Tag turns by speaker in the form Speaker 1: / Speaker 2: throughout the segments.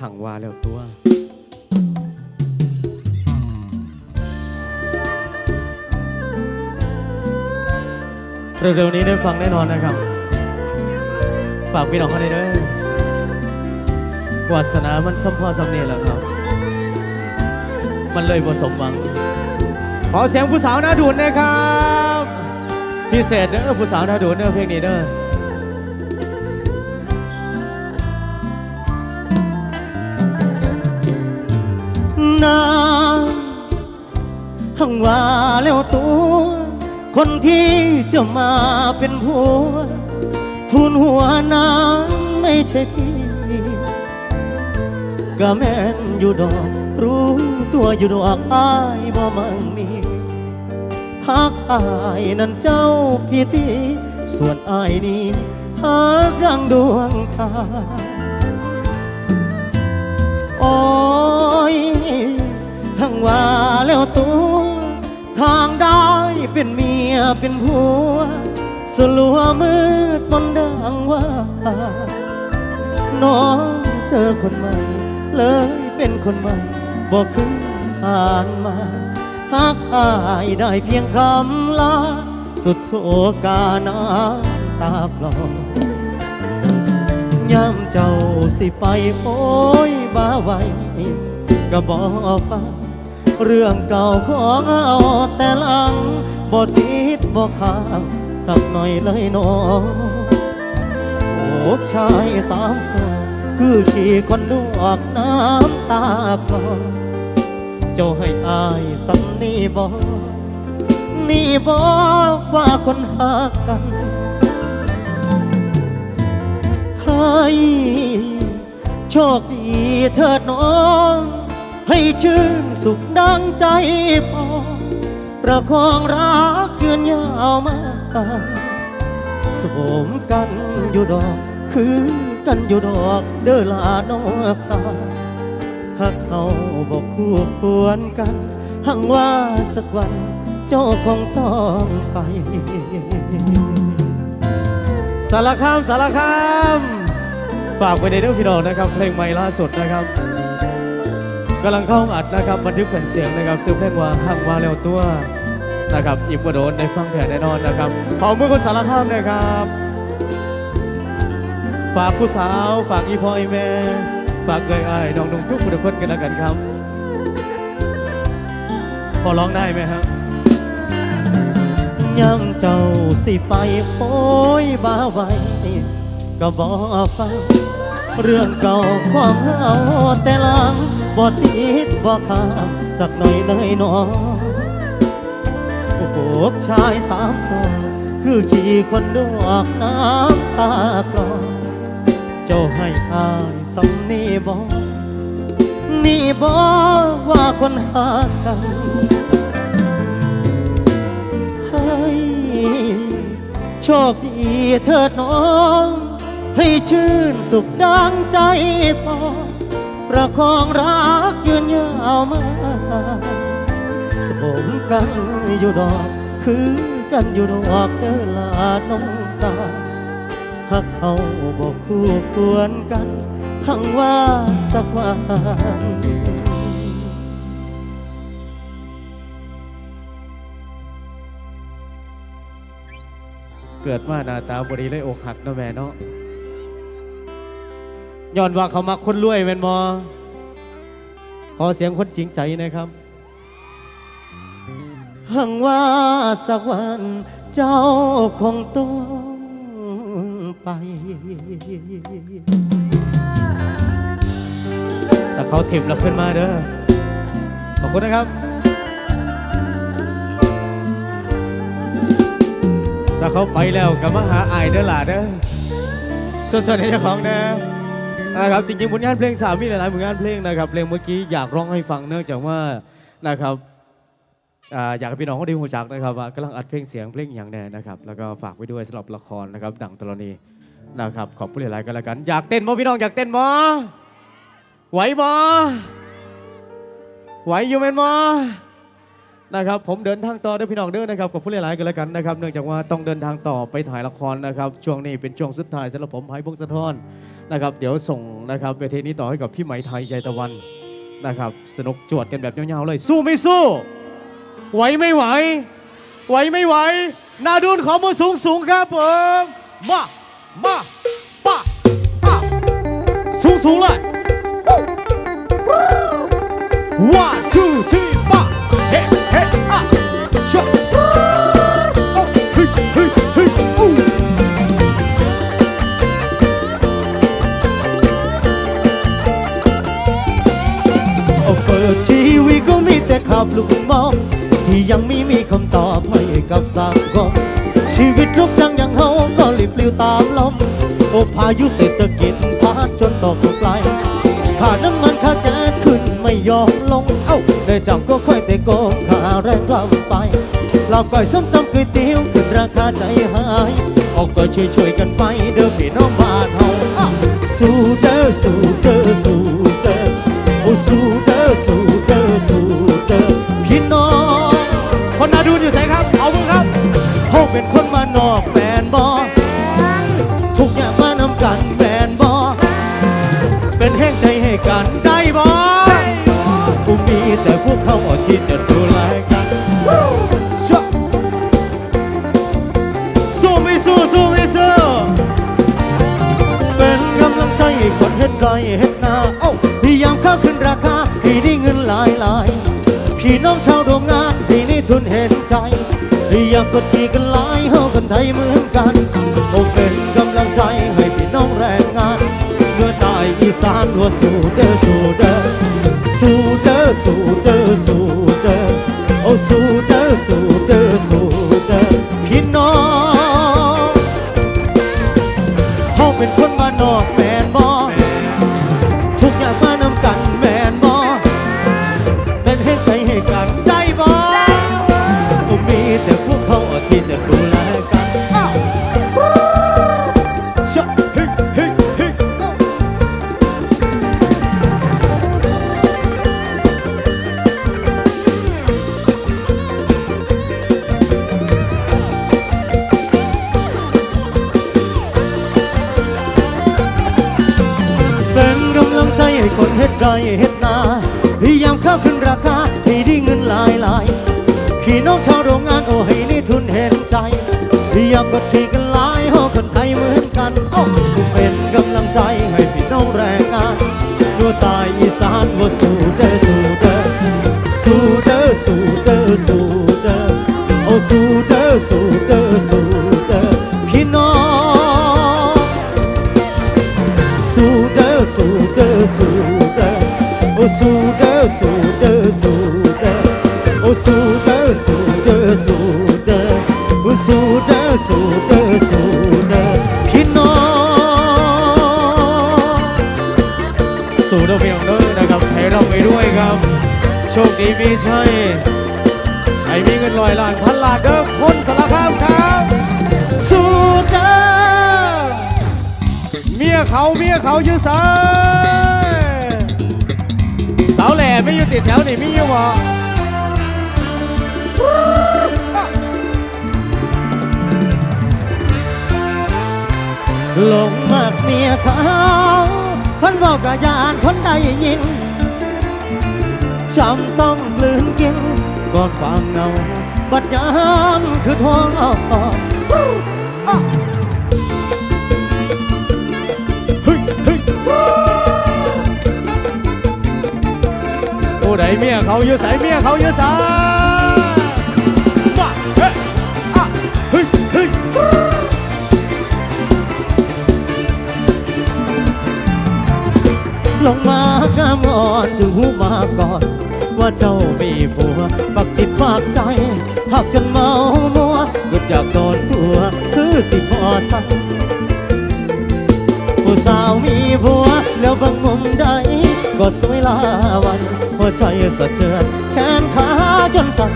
Speaker 1: หังว่าแล้วตัวเร็วๆนี้ได้ฟังแน่นอนนะครับ ฝากพี่น้องเขาได้เด้อวาสนามันสมพอสำเนียแหละครับ มันเลยผสมหวัง ขอเสียงผู้สาวหน้าดูนนะครับ พิเศษเด้อผู้สาวหน้าดูนเด้อเพลงนี้เด้อ นาหังว่าแล้วตัว คนที่จะมาเป็นผัวทุนหัวนางไม่ใช่พี่ก็แม่นอยู่ดอกรู้ตัวอยู่ดอกอายบ่มั่งมีหักอายนั่นเจ้าพี่ตีส่วนอายนี้หักดังดวงตา ยทั้งว่าแล้วตัวทางได้เป็นเมียเป็นผัว สลัวมืดมนดังว่า น้องเจอคนใหม่ เลยเป็นคนใหม่บอกขึ้นผ่านมาหากอายได้เพียงคำลา สุดโศกาน้ำตาคลอ ย่ำเจ้าสิไปโอ้ยบ้าไวก็บอกฟังเรื่องเก่าของเอาแต่หลังบ่ติดบ่ค้างสักหน่อยเลยน้องโอ้ชายสามสองคือขี่คนดวกน้ำตาคลอเจ้าให้อายสำนีบอกนี่บอกว่าคนหากัน โชคดีเถิดน้อง ให้ชื่นสุขดังใจพอ ประคองรักยืนยาวมาสมกันอยู่ดอก คือกันอยู่ดอก เด้อลานอกตาหากเขาบอกคู่ควรกันหังว่าสักวันเจ้าคงต้องไป สารคามสารคาม ฝากไว้ในเรื่องพี่น้องนะครับเพลงใหม่ล่าสุดนะครับกำลังเข้าห้องอัดนะครับบันทึกแผ่นเสียงนะครับซื้อเพลงว่าหังวาเร็วตัวนะครับอีกประโดนได้ฟังแผ่นแน่นอนนะครับขอมือคนสารคามนะครับ ฝากผู้สาว ฝากอีพ่ออีแม่ฝากเกยไอ้น้องนุ่งทุกคนทุกคนกันแล้วกันครับพอร้องได้ไหมครับย้ำเจ้าสิไปโอ้ยบ้าไว้ ก็บอกฟังเรื่องเก่าความเฮาแต่หลังบ่ติดบ่ขาดสักหน่อยเลยน้องโอ้โหชายสามสองคือขี่คนดวกน้ำตากลอเจ้าให้อายสำนีบอกนี่บอกว่าคนหากันให้โชคดีเถิดน้อง ให้ชื่นสุขดังใจพอประคองรักยืนยาวมาสมกันอยู่ดอก คือกันอยู่ดอกเด้อลาน้องตาหักเขาบอกคู่ควรกันหังว่าสักวันเกิดมาหน้าตาบดีเลยอกหักเนาะแม่เนาะ ย้อนว่าเขามาคนรวยแม่นมอขอเสียงคนจริงใจนะครับหังว่าสักวันเจ้าคงต้องไป แต่เขาถิ่มเราขึ้นมาเด้อ ขอบคุณนะครับถ้าเขาไปแล้วก็มาหาอายเด้อหล่ะเด้อส่วนส่วนในเจ้าของเด้อ นะครับจริงๆผลงานเพลงสามมีหลายๆผลงานเพลงนะครับเพลงเมื่อกี้อยากร้องให้ฟังเนื่องจากว่านะครับอ่าอยากให้พี่น้องเขาได้หูจักนะครับว่ากำลังอัดเพลงเสียงเพลงอย่างแน่นะครับแล้วก็ฝากไว้ด้วยสำหรับละครนะครับดังตรณีนะครับขอบคุณหลายๆกันแล้วกันอยากเต้นบ่พี่น้องอยากเต้นบ่ไหวบ่ไหวอยู่เป็นบ่ นะครับผมเดินทางต่อเด้อพี่น้องเด้อนะครับกับผู้หลายๆกันแล้วกันนะครับ เนื่องจากว่าต้องเดินทางต่อไปถ่ายละครนะครับ ช่วงนี้เป็นช่วงสุดท้ายสำหรับผมไผ่พงศธรนะครับ เดี๋ยวส่งนะครับเวทีนี้ต่อให้กับพี่ไหมไทยใจตะวันนะครับ สนุกจวดกันแบบยาวๆเลย สู้ไม่สู้ ไหวไม่ไหว ไหวไม่ไหว นาดูนขอมือสูงสูงครับผมมามาปะปะสูงสูงเลย one two เอาเปิดทีวีก็มีแต่ข่าวปลุกมองที่ยังไม่มีคำตอบให้กับสังคมชีวิตลูกจังอย่างเฮาก็รีบปลิวตามลมโอพายุเศรษฐกิจพัดจนตกไกลค่าน้ำมันค่าแก๊สขึ้นไม่ยอมลงเอ้า ได้จังก็ค่อยแต่โกงค่าแรงกลับไปลาบก่อยส้มตำก๋วยเตี๋ยวขึ้นราคาใจหายออกก็ช่วยช่วยๆกันไปเด้อพี่น้องบ้านเฮาสู้เด้อสู้เด้อสู้เด้อโอ้สู้เด้อสู้เด้อสู้เด้อพี่น้องคนนาดูอยู่ไหนครับเอามือครับเฮาเป็นคนมานอก ยายามกดขี่กันหลายเฮาคนไทยเหมือนกันโอ้เป็นกำลังใจให้พี่น้องแรงงานเมื่อตายอีสานว่าสู้เด้อสู้เด้อสู้เด้อสู้เด้อสู้ สู้เด้อสู้เด้อสู้เด้อพี่น้องสู้เด้อสู้เด้อสู้เด้อโอ้สู้เด้อสู้เด้อสู้เด้อโอ้สู้เด้อสู้เด้อสู้เด้อโอ้สู้เด้อสู้เด้อสู้เด้อพี่น้องสู้เด้อพี่น้องเด้อนะครับให้เราไปด้วยครับโชคดีมีชัย ลอยล้านพันล้านเด้อคนสารคามครับสู้เด้อเมียเขาเมียเขายืนสายสาวแหล่ไม่อยู่ติดแถวนี่มีอยู่บ่หลงมากเมียเขาคนบอกกะยานคนได้ยินจำต้องลื ก่อนความเงา บัดยามคือท้องออกเฮ้ยเฮ้ยผู้ใดเมียเขาอยู่ใสเมียเขาอยู่ใสมาเฮ้ยอะเฮ้ยเฮ้ยลงมากามอ่อนถึงหูมาก่อน ว่าเจ้ามีผัวปักจิตปักใจหักจนเมามัวก็อยากโดนตัว คือสิพอทันผู้สาวมีผัว แล้วบางมุมใด ก็สวยลาวันหัวใจสะเทือนแขนขาจนสั่น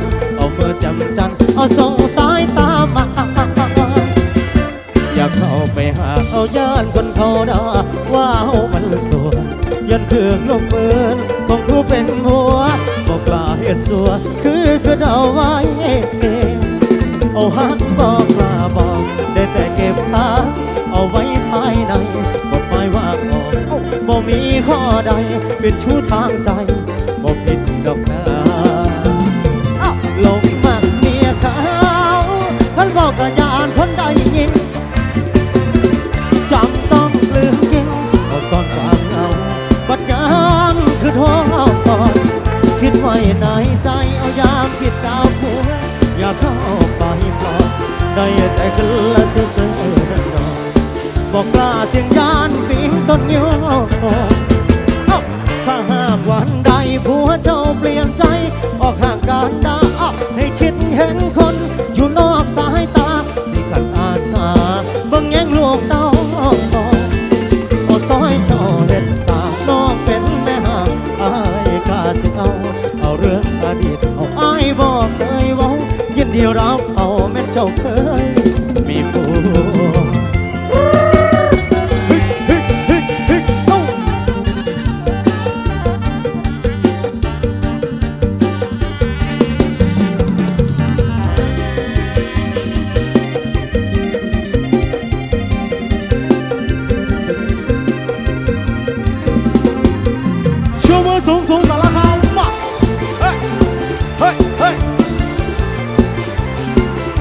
Speaker 1: เป็นชุด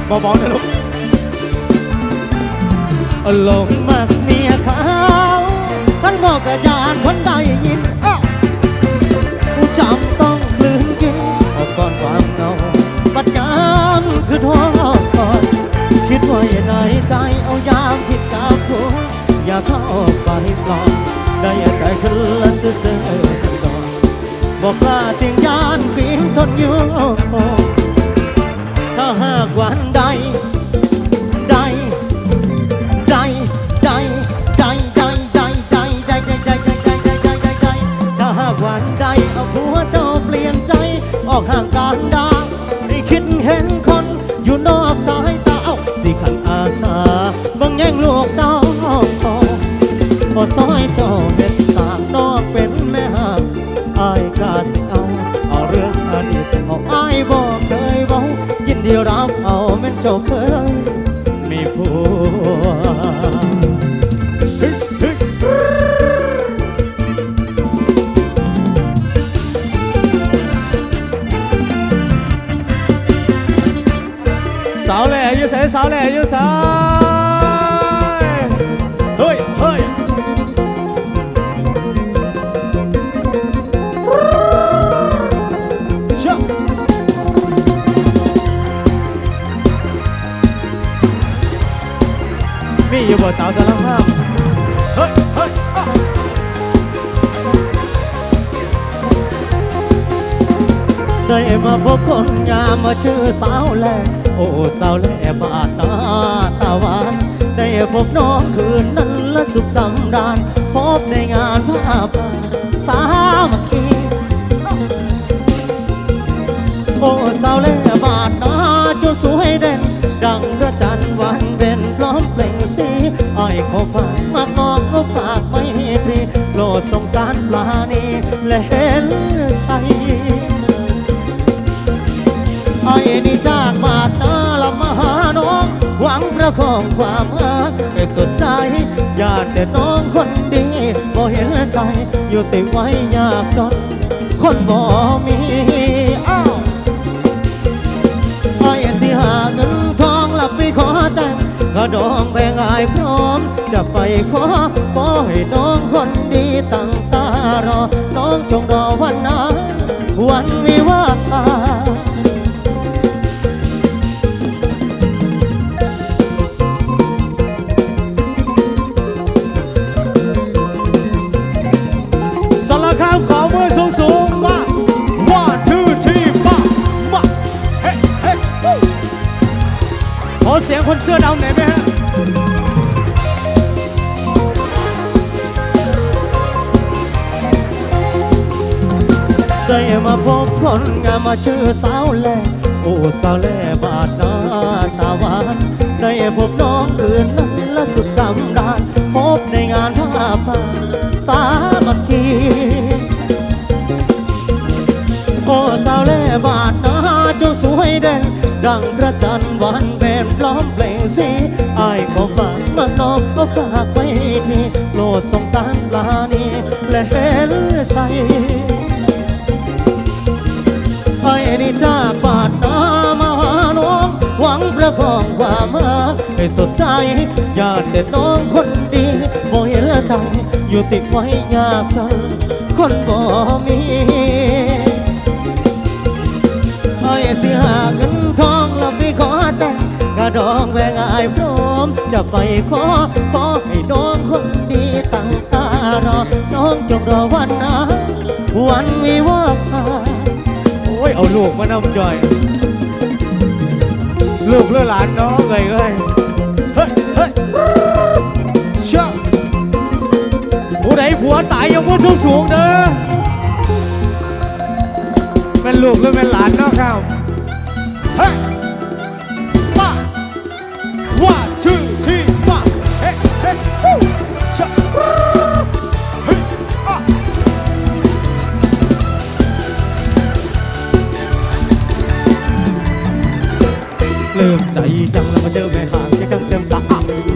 Speaker 1: เบาๆนะลูกหลงมากเมียเขาท่านบอกกระยานคนใดยินอ้าวกูจำต้องกลืนกินเอาก่อนความเหงาบัดยามคือท้องก่อน คิดไว้ในใจเอายามผิดกับผัวอย่าเข้าไปปลอบได้แต่คืนละเสื่อเสื่อดอกบอกกล้าเสียงยานปีนทนอยู่ถ้า หากวันใดใดใดใดใดใดใดใดใดใดใดใดใดใดใดใดใดถ้าหากวันใดเอาผัวเจ้าเปลี่ยนใจ ออกห่างกันดาได้คิดเห็นคน เจ้าเคยมีผัวสาวแหล่อยืสายสาวแหล่อยืสาว มาพบคนงามมาชื่อสาวแหลโอ้สาวแหลบาดหน้าตาหวาน ได้พบน้องคืนนั้นและสุขสำราญพบในงานผ้าป่าสามัคคีโอ้สาวเล่บาดหน้าเจ้าสวยเด่นดังพระจันทร์วันเด่นพร้อมเปล่งสีอ้อยขอฝากมากอกก็ฝากไม่ตรีโปรดสงสารปลานีและเห็น หวังประคองความรักให้สดใสอยากแต่น้องคนดีบ่เห็นใจอยู่ติไว้ยากจนคนบ่มีอ้าวไอ้สิหาเงินทองหลับไปขอแต่งกระดองแบ่งอายพร้อม จะไปขอขอให้น้องคนดีตั้งตารอ น้องจงรอวันนั้นวันวิวา ว่ชื่อสาวแล่โอ้สาวแล่บาดนาตาหวานได้พบน้องเคืนนั้นละสุดสำราญพบในงานผ้าป่าสามัคคีโอ้สาวแล่บาดนาเจ้าสวยแดงดังพระจันทร์วันแบนล้อมเปล่งสีอายขอฝากมากน้องก็ฝากไว้ทีโปรดสงสาร ให้สดใสอยากแต่น้องคนดีบ่เห็นละใจอยู่ติดไว้ยากจังคนบ่มีไอ้สิหาเงินทองแล้วไปขอแต่งกระดองแวงอายพร้อม จะไปขอขอให้น้องคนดีตั้งตารอน้องจงรอวันนั้นวันวิวาโอ้ยเอาลูกมานำจอย ลูกเลือหลานน้องเลยเอ้ย ผู้ใดผัวตายยังว่าสูงสูงๆเด้อเป็นลูกหรือเป็นหลานเนาะครับเฮ้ยมา one two three four เฮ้เฮ้ฮู้ช่าเฮ้อะเริ่มใจจังแล้วมาเจอแม่ห่างใจกังเต็มตา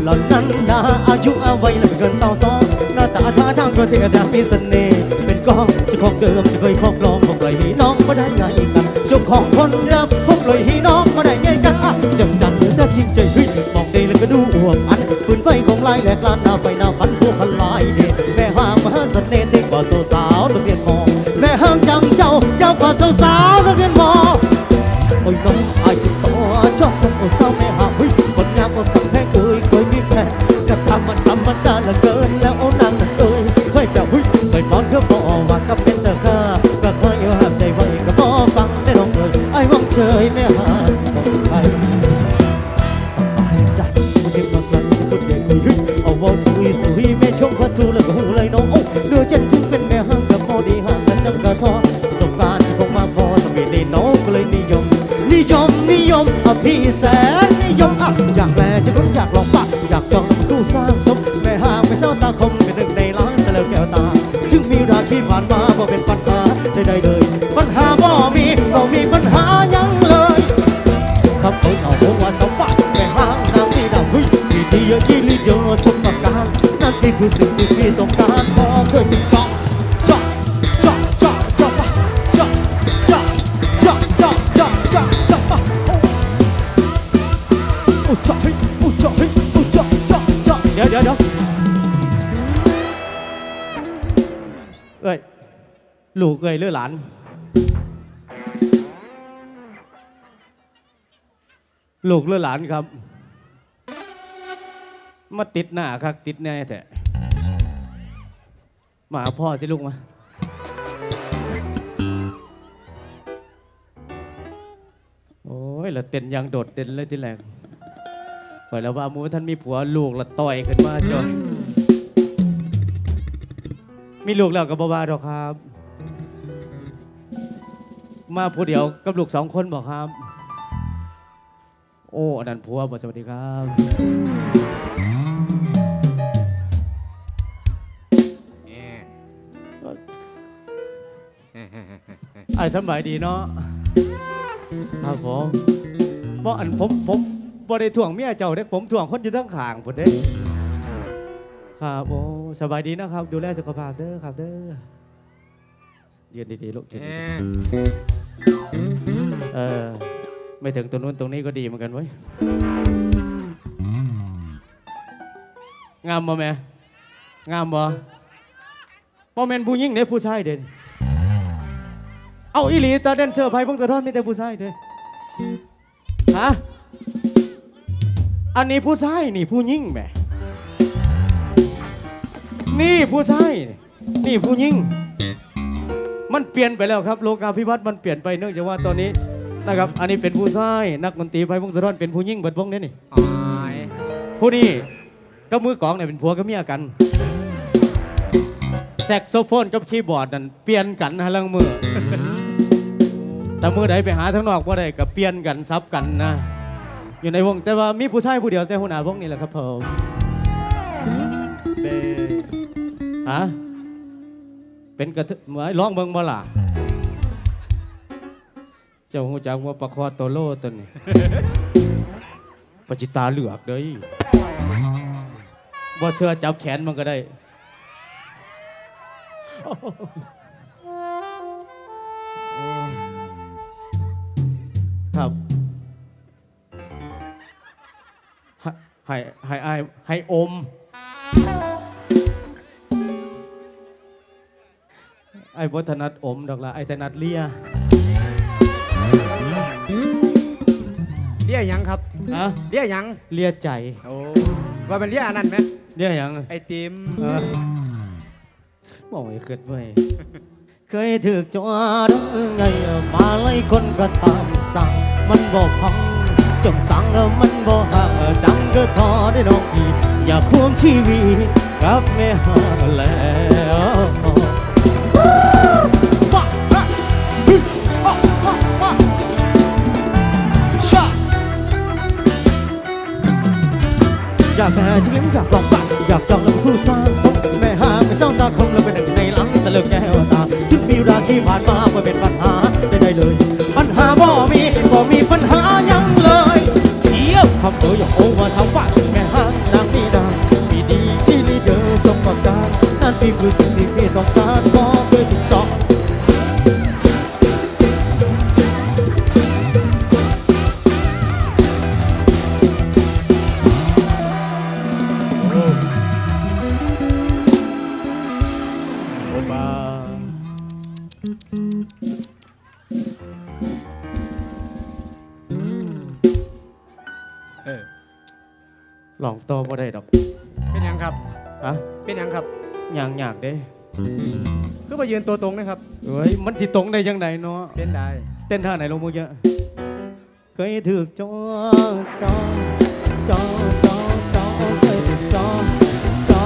Speaker 1: หล่อนนั้นนาอายุอาวัยแล้วไม่เกินสาวสอง ท่าทางก็เท่แต่มีเสน่ห์เป็นกองเจ้าของเดิมจะเคยครอบครองของเลยให้น้องก็ได้ไงกันเจ้าของคนเดิมคบเลยให้น้องก็ได้ไงกันจังจันหรือจะจริงใจเฮ้ยมองดีแล้วก็ดูอวบอันปืนไฟของลายแหลกลานหน้าไฟหน้าฟันพวกพันลายเด็แม่ห่างมหาเสน่ห์เด็กกว่าสาวๆนักเรียนมอแม่ห่างจังเจ้าเจ้ากว่าสาวๆนักเรียนมอโอ้ยน้องไอ้ตัวชอบคนโอ้เศร้าไม่หา ต้องการพอเคยถึงเจาะเจาะเจาะเจาะเจาะปะเจาะเจาะเจาะเจาะเจาะเจาะเจาะปะโอ้อุจจาระอุจอุจจาระอุจจาระอุจจาระเดี๋ยวเดี๋ยวเดี๋ยวเอ้ยลูกเอ้ยหรือหลานลูกหรือหลานครับ มาติดหน้าครับติดแน่แท้ มาหาพ่อสิลูกมา โอ้ยละเต้นอยังโดดเด่นเลยที่แรกฝ่อยแล้วว่ามูท่านมีผัวลูกละต่อยขึ้นมาจอยมีลูกแล้วกับบาวาดอกครับ มาผู้เดียวกับลูกสองคนบอกครับ โอ้อันนั้นผัวบอกสวัสดีครับ ไอ้สำบายดีเนาะครับผมบ่อันผมผมบ่ได้ถ่วงเมียเจ้าเด้ผมถ่วงคนอยู่ทั้งข้างพุ่นเด้ครับโอ้สบายดีนะครับ ดูแลสุขภาพเด้อครับเด้อยืนดีๆลูกยืนดีๆเออไม่ถึงตรงนู้นตรงนี้ก็ดีเหมือนกันเว้ยงามบ่แม่งามบ่บ่แม่นผู้หญิงเด้ผู้ชายเด้ เอาอีหลีตาแดนเซอร์ไพ่พงศธรมีแต่ผู้ชายเด้อฮะอันนี้ผู้ชายนี่ผู้ยิ่งแหมนี่ผู้ชายนี่นี่ผู้ยิ่ง มันเปลี่ยนไปแล้วครับ โลกาภิวัตน์มันเปลี่ยนไปเนื่องจากว่าตอนนี้นะครับ อันนี้เป็นผู้ชายนักดนตรีไพ่พงศธรเป็นผู้ยิ่งเบิดวงเนี่ยนี่
Speaker 2: อ๋อย
Speaker 1: ผู้นี้ก็มือกลองเนี่ยเป็นผัวกับเมียกันแซกโซโฟนกับคีย์บอร์ดนั่นเปลี่ยนกันฮะลังมือ แต่มือใดไปหาทั้งนอกว่าได้กับเปลี่ยนกันซับกันนะ อยู่ในวงแต่ว่ามีผู้ชายผู้เดียวแต่หัวหน้าวงนี่แหละครับผมเบฮะเป็นกระเทยเหมือนร้องเบิงบ่ล่ะเจ้าหูจักว่าปลาคอโตโลตัวนี้ ปจิตาเหลือกเด้ยบ่เชื่อจับแขนมันก็ได้ ครับให้ให้ให้อายให้อม ไอ้บถนัดอมดอกละไอ้ถนัดเลีย
Speaker 2: เรียกหยังครับ
Speaker 1: อะ
Speaker 2: เรียกหยัง
Speaker 1: เลียใจ
Speaker 2: โอ้ว่าเป็นเรียกอันนั้นไหม
Speaker 1: เลียหยัง
Speaker 2: ไอติม
Speaker 1: เออบอกให้เกิดไว้เคยถือจอดไงมาไล่คนก็ตามสั่ง มันบอกพังจงสั่งมันบอกห่างจังก็ทอได้น้องพี่อย่าควงชีวิตกับแม่หาแล้วอยากแต่ยิ้มอยากลองปักอยากจองลำคู่สร้างสม เด้
Speaker 2: คือมายืนตัวตรงนะครับ
Speaker 1: เอ้ยมันสิตรงได้ยังไงเนาะ
Speaker 2: เป็นได้
Speaker 1: เต้นท่าไหนลงมือเยอะเคยถือจอจอจอจอจอเคยถือจอจอ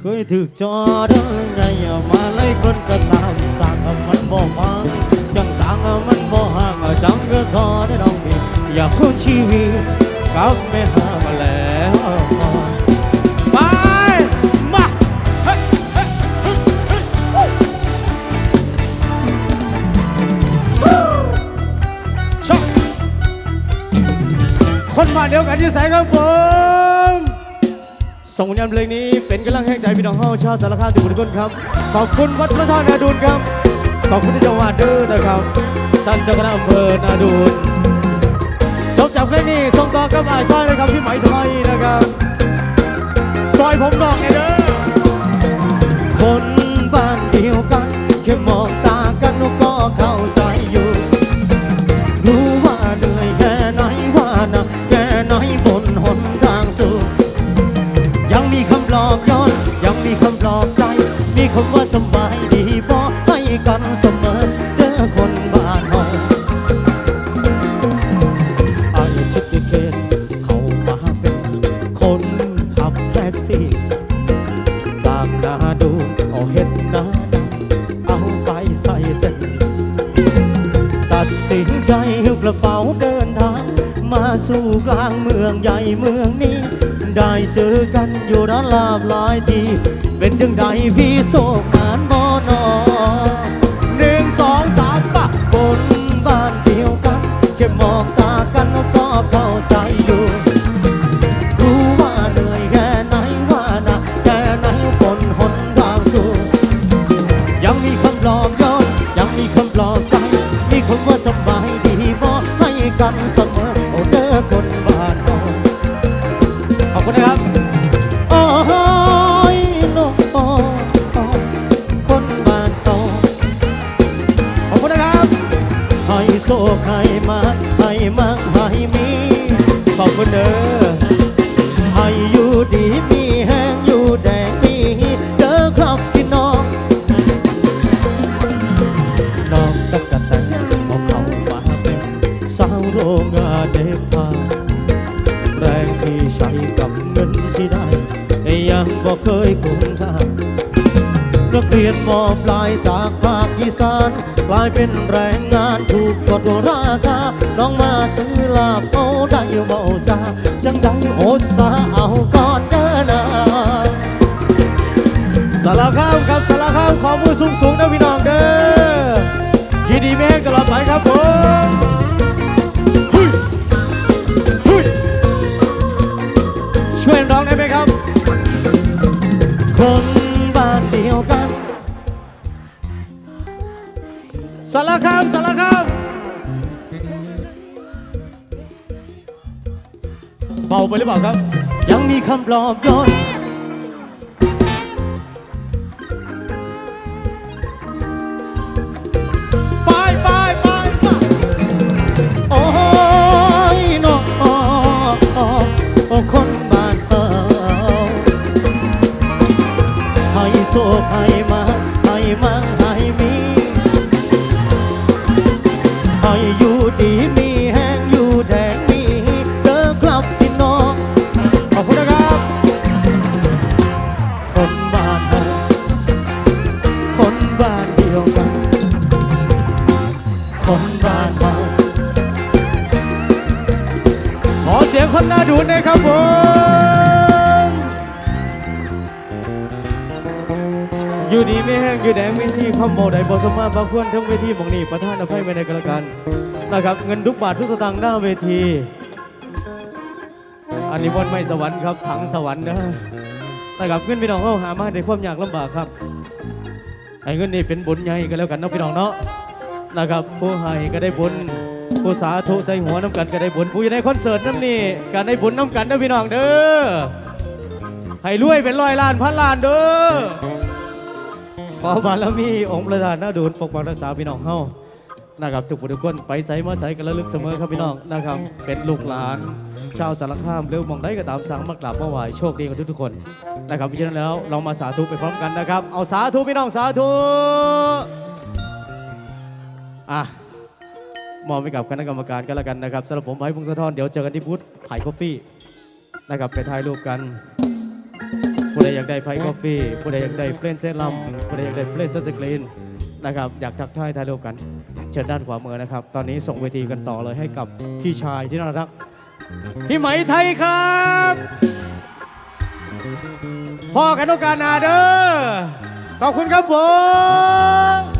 Speaker 1: เคยถือจอเด้อไงมาไล่คนก็ตามสั่งมันบ่ฟังจัง สั่งมันบ่ห่างจังก็ทอได้น้องพี่อยากคุ้ชีวิตกับแม่หามาแล้วไปมาเฮ้เฮ้เฮ้เฮ้ยวู้วู้ชอบคนมาเดียวกันที่ใส่ครับผมส่งผลงานเพลงนี้เป็นกำลังแห่งใจพี่น้องเฮาชาวสารคามทุกคนครับ ขอบคุณวัดพระธาตุนาดูนครับ ขอบคุณที่จังหวัดเด้อนะครับท่านเจ้าคณะอำเภอนาดูนจบจากเพลงนี้ส่งต่อกับอายซ้ายนะครับพี่ไหมไทยนะครับ ซอยผมดอกไงเด้อคน กันอยู่ร้านลาบหลายทีเป็นจังใดพี่โศกงานบอนอหนึ่งสองสามปะบนบ้านเดียวกันแค่มองตากันก็เข้าใจอยู่รู้ว่าเหนื่อยแค่ไหนว่าหนักแค่ไหนบนหนทางสู่ยังมีคำปลอบย้อนยังมีคำปลอบใจ มีคำว่าสบายดีบอกให้กันส ดมอบลายจากภาคอีสานกลายเป็นแรงงานถูกกดราคาน้องมาซื้อลาบเอาได้เบาจ้าจังได้โอสาเอาก่อนเด้อนาสารข้าวครับสารข้าวขอมือสูงสูงนะพี่น้องเด้อยินดีแม่งตลอดไปครับผมช่วยร้องได้ไหมครับ
Speaker 3: คน
Speaker 1: สารคามสารคามเบาไปหรือเปล่าครับ
Speaker 3: ยังมีคำปลอบโยน บอ
Speaker 1: สมาบางคนทั้งเวทีหมองนี่ประธานอภัยไว้ในกันละกันนะครับ เงินทุกบาททุกสตางค์หน้าเวที อันนี้วันไม่สวรรค์ครับถังสวรรค์นะนะครับเงินพี่น้องเขาหามาในความยากลำบากครับไอ้เงินนี่เป็นบุญใหญ่กันแล้วกันนะพี่น้องเนาะนะครับผู้ให้ก็ได้บุญผู้สาธุใส่หัวน้ำกันก็ได้บุญผู้อยู่ในคอนเสิร์ตน้ำนี่การได้บุญน้ำกันนะพี่น้องเด้อให้รวยเป็นร้อยล้านพันล้านเด้อ ขอบารมีองค์ประธานน่าดูนปกปักรักษาพี่น้องเฮานะครับทุกผู้ทุกคนไปใส่มาใส่กันระลึกเสมอครับพี่น้องนะครับ เป็นลูกหลาน ชาวสารคามเร็วมองได้ก็ตามสั่งมากราบมาไหว้โชคดีกันทุกๆคนนะครับเพราะฉะนั้นแล้วเรามาสาธุไปพร้อมกันนะครับ เอาสาธุพี่น้องสาธุอะมอบไปกับคณะกรรมการกันแล้วกันนะครับสำหรับผมไผ่พงศธรเดี๋ยวเจอกันที่บูธไผ่คอฟฟี่นะครับไปถ่ายรูปกัน ผู้ใดอยากได้ไผ่คอฟฟี่ผู้ใดอยากได้เฟรนเซรัมผู้ใดอยากได้เฟรนเซสกรีนนะครับอยากทักทายถ่ายรูปกัน เชิญด้านขวามือนะครับ ตอนนี้ส่งเวทีกันต่อเลยให้กับพี่ชายที่น่ารักพี่ไหมไทยครับพ่อกันโอกาสนาเด้อขอบคุณครับผม